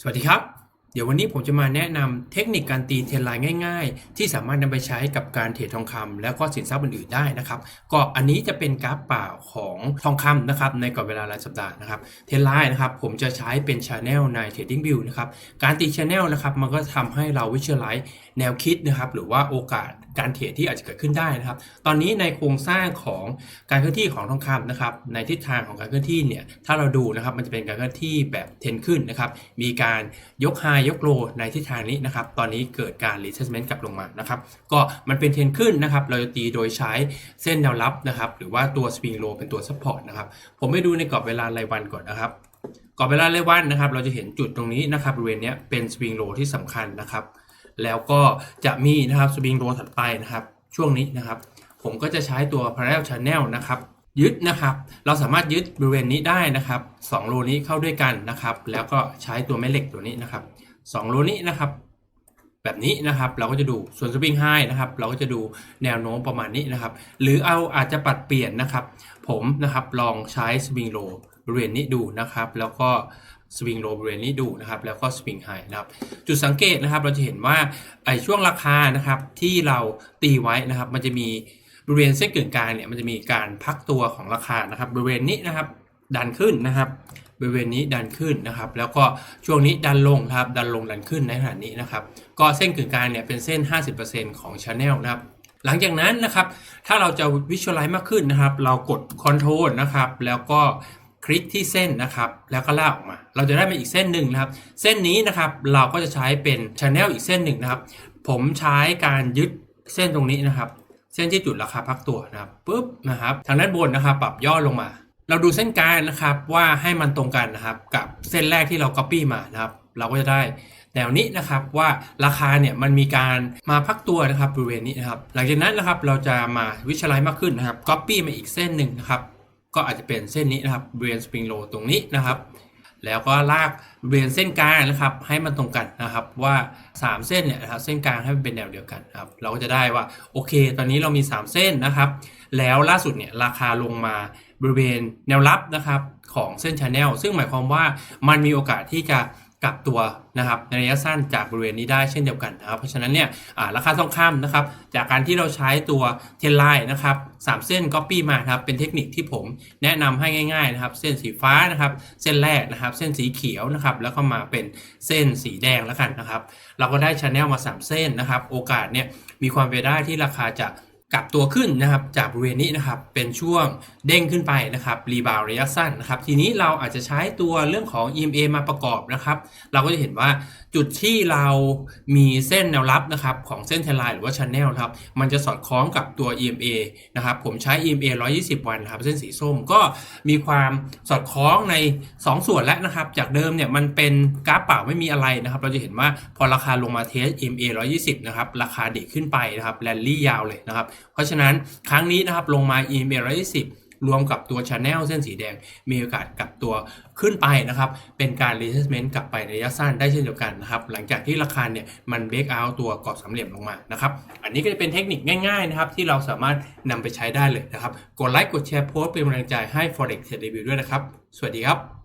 สวัสดีครับ เดี๋ยววันนี้ผมจะมาแนะนำเทคนิคการตีเทรนไลน์ง่าย ๆ ที่สามารถนำไปใช้กับการเทรดทองคำแล้วก็สินทรัพย์อื่นๆได้นะครับ ก็อันนี้จะเป็นกราฟเปล่าของทองคำนะครับในกรอบเวลารายสัปดาห์นะครับเทรนไลน์นะครับผมจะใช้เป็นช anel ใน Trading View นะครับการตีช anel นะครับมันก็ทำให้เราวิชวลไลซ์แนวคิดนะครับหรือว่าโอกาส การเทรดที่อาจจะเกิดขึ้นได้นะครับ ตอนนี้ในโครงสร้างของการเคลื่อนที่ของทองคำนะครับ ในทิศทางของการเคลื่อนที่เนี่ย ถ้าเราดูนะครับ มันจะเป็นการเคลื่อนที่แบบเทรนขึ้นนะครับ มีการยกไฮยกโลในทิศทางนี้นะครับ ตอนนี้เกิดการ retracement กลับลงมานะครับ ก็มันเป็นเทรนขึ้นนะครับ เราจะตีโดยใช้เส้นแนวรับนะครับ หรือว่าตัว swing low เป็นตัว support นะครับ ผมไปดูในกรอบเวลารายวันก่อนนะครับกรอบเวลารายวันนะครับ เราจะเห็นจุดตรงนี้นะครับ บริเวณนี้ยเป็น swing low ที่สำคัญนะครับ แล้วก็จะมีนะครับ swing low ถัดไปนะครับ ช่วงนี้นะครับ ผมก็จะใช้ตัว parallel channel นะครับยึดนะครับ เราสามารถยึดบริเวณนี้ได้นะครับ2โลนี้เข้าด้วยกันนะครับ แล้วก็ใช้ตัวแม่เหล็กตัวนี้นะครับ2โลนี้นะครับ แบบนี้นะครับ เราก็จะดูส่วนสปริงไฮนะครับ เราก็จะดูแนวโน้มประมาณนี้นะครับ หรือเอาอาจจะปัดเปลี่ยนนะครับ ผมนะครับลองใช้สปริงโลบริเวณนี้ดูนะครับ แล้วก็ สวิงโลบริเวณนี้ดูนะครับแล้วก็สปริงไฮนะครับจุดสังเกตนะครับเราจะเห็นว่าไอ้ช่วงราคานะครับที่เราตีไว้นะครับ มันจะมีบริเวณเส้นกึ่งกลางเนี่ยมันจะมีการพักตัวของราคานะครับบริเวณนี้นะครับดันขึ้นนะครับ บริเวณนี้ดันขึ้นนะครับ แล้วก็ช่วงนี้ดันลงครับดันลงดันขึ้นในขณะนี้นะครับ ก็เส้นกึ่งกลางเนี่ยเป็นเส้น 50%ของ Channel นะครับหลังจากนั้นนะครับ ถ้าเราจะวิชวลไลซ์มากขึ้นนะครับ เรากด Ctrl นะครับ แล้วก็ คลิกที่เส้นนะครับ แล้วก็ลากออกมา เราจะได้มาอีกเส้นหนึ่งนะครับ เส้นนี้นะครับเราก็จะใช้เป็น Channel อีกเส้นหนึ่งนะครับ ผมใช้การยึดเส้นตรงนี้นะครับ เส้นที่จุดราคาพักตัวนะครับปุ๊บนะครับ ทางด้านบนนะครับปรับย่อลงมา เราดูเส้นกลางนะครับว่าให้มันตรงกันนะครับกับเส้นแรกที่เรา Copy มานะครับ เราก็จะได้แนวนี้นะครับว่าราคาเนี่ยมันมีการมาพักตัวนะครับบริเวณนี้นะครับ หลังจากนั้นนะครับเราจะมาวิชไลซ์มากขึ้นนะครับ Copy มาอีกเส้นหนึ่งนะครับ ก็อาจจะเป็นเส้นนี้นะครับบริเวณสปริงโลตรงนี้นะครับ แล้วก็ลากบริเวณเส้นกลางนะครับ ให้มันตรงกันนะครับว่า 3 เส้นเนี่ยนะครับเส้นกลางให้มันเป็นแนวเดียวกันครับเราก็จะได้ว่าโอเค ตอนนี้เรามี 3 เส้นนะครับ แล้วล่าสุดเนี่ยราคาลงมาบริเวณแนวรับนะครับของเส้นชาแนลซึ่งหมายความว่ามันมีโอกาสที่จะ กลับตัวนะครับในระยะสั้นจากบริเวณนี้ได้เช่นเดียวกันนะครับ เพราะฉะนั้นเนี่ยราคาทองคำนะครับจากการที่เราใช้ตัวเทนไลน์นะครับสามเส้นก๊อปปี้มานะครับเป็นเทคนิคที่ผมแนะนำให้ง่ายๆนะครับ เส้นสีฟ้านะครับ เส้นแรกนะครับ เส้นสีเขียวนะครับ แล้วก็มาเป็นเส้นสีแดงแล้วกันนะครับ เราก็ได้ชแนลมา 3 เส้นนะครับ โอกาสเนี่ยมีความเป็นได้ที่ราคาจะ กลับตัวขึ้นนะครับจากบริเวณนี้นะครับเป็นช่วงเด้งขึ้นไปนะครับรีบาวระยะสั้นนะครับทีนี้เราอาจจะใช้ตัวเรื่องของ EMA มาประกอบนะครับเราก็จะเห็นว่าจุดที่เรามีเส้นแนวรับนะครับของเส้นเทนไลน์หรือว่า Channel นะครับมันจะสอดคล้องกับตัว EMA นะครับผมใช้ EMA 120 วันนะครับเส้นสีส้มก็มีความสอดคล้องใน 2 ส่วนแล้วนะครับจากเดิมเนี่ยมันเป็นกราฟเปล่าไม่มีอะไรนะครับเราจะเห็นว่าพอราคาลงมาเทส EMA 120 นะครับราคาเดีดขึ้นไปนะครับแรลลี่ยาวเลยนะครับเพราะฉะนั้นครั้งนี้นะครับลงมา EMA 120รวมกับตัว Channel เส้นสีแดง มีโอกาสกลับตัวขึ้นไปนะครับ เป็นการ retracement กลับไปในระยะสั้นได้เช่นเดียวกันนะครับ หลังจากที่ราคาเนี่ยมัน break out ตัวกรอบสามเหลี่ยมลงมานะครับ อันนี้ก็จะเป็นเทคนิคง่ายๆนะครับ ที่เราสามารถนำไปใช้ได้เลยนะครับ กดไลค์กดแชร์โพสต์เป็นกำลังใจให้ forex trade review ด้วยนะครับ สวัสดีครับ